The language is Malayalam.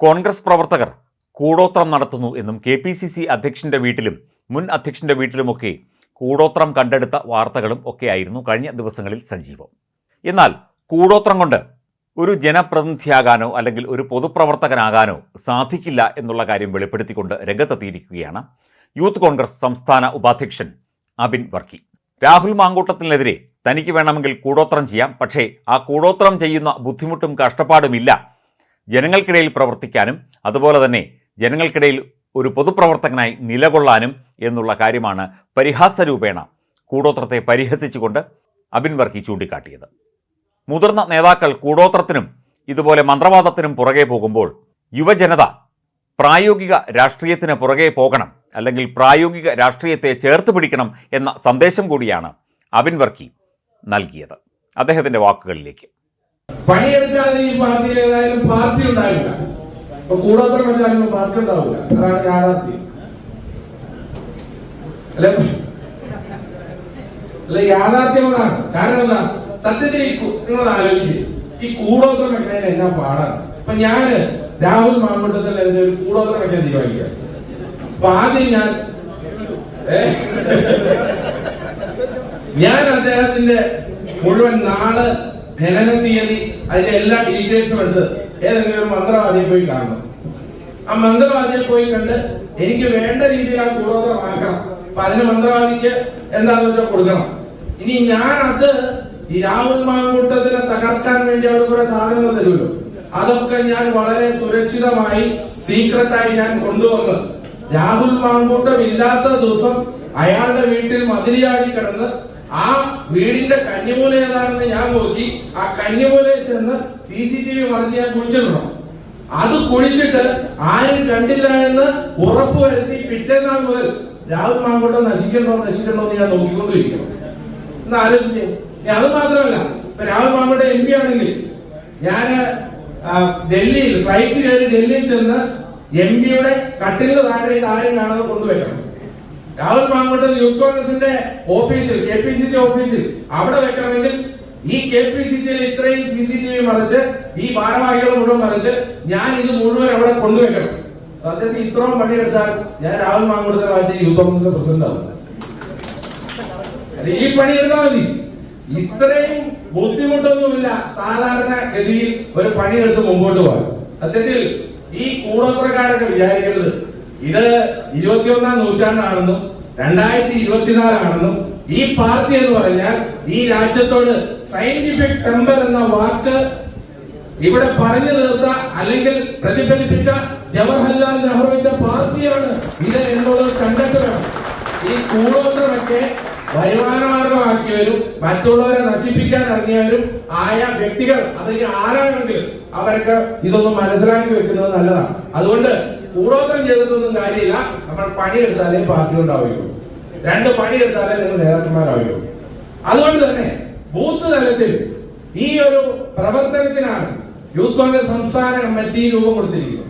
കോൺഗ്രസ് പ്രവർത്തകർ കൂടോത്രം നടത്തുന്നു എന്നും കെ പി സി സി അധ്യക്ഷന്റെ വീട്ടിലും മുൻ അധ്യക്ഷന്റെ വീട്ടിലുമൊക്കെ കൂടോത്രം കണ്ടെടുത്ത വാർത്തകളും ഒക്കെയായിരുന്നു കഴിഞ്ഞ ദിവസങ്ങളിൽ സജീവം. എന്നാൽ കൂടോത്രം കൊണ്ട് ഒരു ജനപ്രതിനിധിയാകാനോ അല്ലെങ്കിൽ ഒരു പൊതുപ്രവർത്തകനാകാനോ സാധിക്കില്ല എന്നുള്ള കാര്യം വെളിപ്പെടുത്തിക്കൊണ്ട് രംഗത്തെത്തിയിരിക്കുകയാണ് യൂത്ത് കോൺഗ്രസ് സംസ്ഥാന ഉപാധ്യക്ഷൻ അബിൻ വർക്കി. രാഹുൽ മാങ്കൂട്ടത്തിനെതിരെ തനിക്ക് വേണമെങ്കിൽ കൂടോത്രം ചെയ്യാം പക്ഷേ ആ കൂടോത്രം ചെയ്യുന്ന ബുദ്ധിമുട്ടും കഷ്ടപ്പാടുമില്ല ജനങ്ങൾക്കിടയിൽ പ്രവർത്തിക്കാനും അതുപോലെ തന്നെ ജനങ്ങൾക്കിടയിൽ ഒരു പൊതുപ്രവർത്തകനായി നിലകൊള്ളാനും എന്നുള്ള കാര്യമാണ് പരിഹാസരൂപേണ കൂടോത്രത്തെ പരിഹസിച്ചുകൊണ്ട് അബിൻ വർക്കി ചൂണ്ടിക്കാട്ടിയത്. മുതിർന്ന നേതാക്കൾ കൂടോത്രത്തിനും ഇതുപോലെ മന്ത്രവാദത്തിനും പുറകെ പോകുമ്പോൾ യുവജനത പ്രായോഗിക രാഷ്ട്രീയത്തിന് പുറകെ പോകണം അല്ലെങ്കിൽ പ്രായോഗിക രാഷ്ട്രീയത്തെ ചേർത്ത് പിടിക്കണം എന്ന സന്ദേശം കൂടിയാണ് അബിൻ വർക്കി നൽകിയത്. അദ്ദേഹത്തിന്റെ വാക്കുകളിലേക്ക്. പണിയെടുക്കാതെ ഈ പാർട്ടിയിൽ ഏതായാലും പാർട്ടി ഉണ്ടാവില്ല. ഇപ്പൊ കൂടോത്രം വെച്ചാലും പാർട്ടി ഉണ്ടാവില്ല. അതാണ് യാഥാർത്ഥ്യം. അല്ലെ? അല്ലെ യാഥാർത്ഥ്യം അതാണ്. കാരണം എന്താ? സത്യത്തിൽ നിങ്ങൾ ആലോചിക്കും. ഈ കൂടോത്രം വെക്കുന്നതിന് എന്നാ പാടാണ് ഇപ്പൊ ഞാൻ രാഹുൽ മാമ്പട്ടത്തിൽ എന്റെ ഒരു കൂടോത്രം വെക്കാൻ തീരുമാനിക്കുക അപ്പൊ ആദ്യം ഞാൻ ഞാൻ അദ്ദേഹത്തിന്റെ മുഴുവൻ നാൾ ജനന തീയതി അതിന്റെ എല്ലാ ഡീറ്റെയിൽസും ഉണ്ട് ഏതെങ്കിലും ഒരു മന്ത്രവാദിയെ പോയി കാണണം. ആ മന്ത്രവാദിയെ പോയി കണ്ട് എനിക്ക് വേണ്ട രീതിയിൽ ആ കൂടോത്രമാക്കണം അപ്പൊ അതിന് മന്ത്രവാദിക്ക് എന്താണെന്ന് വെച്ചാൽ കൊടുക്കണം. ഇനി ഞാൻ അത് ഈ രാഹുൽ മാങ്കൂട്ടത്തിനെ തകർക്കാൻ വേണ്ടി അവർ കുറെ സാധനങ്ങൾ തരുമല്ലോ. അതൊക്കെ ഞാൻ വളരെ സുരക്ഷിതമായി സീക്രട്ടായി ഞാൻ കൊണ്ടുവന്ന് രാഹുൽ മാങ്കൂട്ടം ഇല്ലാത്ത ദിവസം അയാളുടെ വീട്ടിൽ മതിരിയാടി കിടന്ന് ആ വീടിന്റെ കന്നിമൂല ഏതാണെന്ന് ഞാൻ നോക്കി. ആ കന്നിമൂലയിൽ ചെന്ന് സി സി ടി വി മറിഞ്ഞ് ഞാൻ കുഴിച്ചിടണം. അത് കുഴിച്ചിട്ട് ആരും കണ്ടില്ല എന്ന് ഉറപ്പുവരുത്തി പിറ്റേന്നാൾ മുതൽ രാഹുൽ മാങ്കോട്ട് നശിക്കണ്ടോ നശിക്കണ്ടോ എന്ന് ഞാൻ നോക്കിക്കൊണ്ടിരിക്കണം. എന്ന് ആലോചിച്ചേ. അത് മാത്രമല്ല ഇപ്പൊ രാഹുൽ മാങ്കോട്ട് എം പി ആണെങ്കിൽ ഞാൻ ഡൽഹിയിൽ ഫ്ലൈറ്റ് കയറി ഡൽഹിയിൽ ചെന്ന് എം പിയുടെ കട്ടിലിന് താഴെ ആരും കാണാതെ കൊണ്ടുവയ്ക്കണം രാഹുൽ മാങ്കൂട്ടം യൂത്ത് കോൺഗ്രസിന്റെ ഓഫീസിൽ കെ പി സി സി ഓഫീസിൽ അവിടെ വെക്കണമെങ്കിൽ ഈ കെ പി സി സിയിൽ ഇത്രയും സി സി ടി വി മറിച്ച് ഈ ഭാരവാഹികൾ മുഴുവൻ മറിച്ച് ഞാൻ ഇത് മുഴുവൻ അവിടെ കൊണ്ടുവയ്ക്കണം. സത്യത്തിൽ ഇത്രയും പണിയെടുത്താൽ ഞാൻ രാഹുൽ മാങ്കൂട്ടത്തെ മാറ്റി യൂത്ത് കോൺഗ്രസിന്റെ പ്രസിഡന്റ് ആവും. ഈ പണി എടുത്താൽ മതി. ഇത്രയും ബുദ്ധിമുട്ടൊന്നുമില്ല സാധാരണ ഗതിയിൽ ഒരു പണിയെടുത്ത് മുമ്പോട്ട് പോകാൻ. സത്യത്തിൽ ഈ കൂടപ്രകാരൊക്കെ വിചാരിക്കുന്നത് ഇത് ഇരുപത്തിയൊന്നാം നൂറ്റാണ്ടാണെന്നും രണ്ടായിരത്തി ഇരുപത്തിനാലാണെന്നും ഈ പാർട്ടി എന്ന് പറഞ്ഞാൽ ഈ രാജ്യത്തോട് സയന്റിഫിക് ടെമ്പർ എന്ന വാക്ക് ഇവിടെ പറഞ്ഞു തീർത്ത അല്ലെങ്കിൽ പ്രതിഫലിപ്പിച്ച ജവഹർലാൽ നെഹ്റുവിന്റെ പാർട്ടിയാണ് ഇത് എന്നുള്ളത് കണ്ടെത്തുകയാണ് ഈ കൂടോത്രമൊക്കെ വരുമാനമാർഗമാക്കിയവരും മറ്റുള്ളവരെ നശിപ്പിക്കാൻ ഇറങ്ങിയവരും ആയ വ്യക്തികൾ അല്ലെങ്കിൽ ആരാണെങ്കിലും അവരൊക്കെ ഇതൊന്നും മനസ്സിലാക്കി വെക്കുന്നത് നല്ലതാണ്. അതുകൊണ്ട് കൂടോത്രം ചെയ്തിട്ടൊന്നും കാര്യമില്ല. നമ്മൾ പണിയെടുത്താലേ പാർട്ടി ഉണ്ടാവുകയുള്ളൂ. രണ്ട് പണിയെടുത്താലേ നിങ്ങൾ നേതാക്കന്മാരാവുകയുള്ളൂ. അതുകൊണ്ട് തന്നെ ബൂത്ത് തലത്തിൽ ഈ ഒരു പ്രവർത്തനത്തിനാണ് യൂത്ത് കോൺഗ്രസ് സംസ്ഥാന കമ്മിറ്റി രൂപം കൊടുത്തിരിക്കുന്നത്.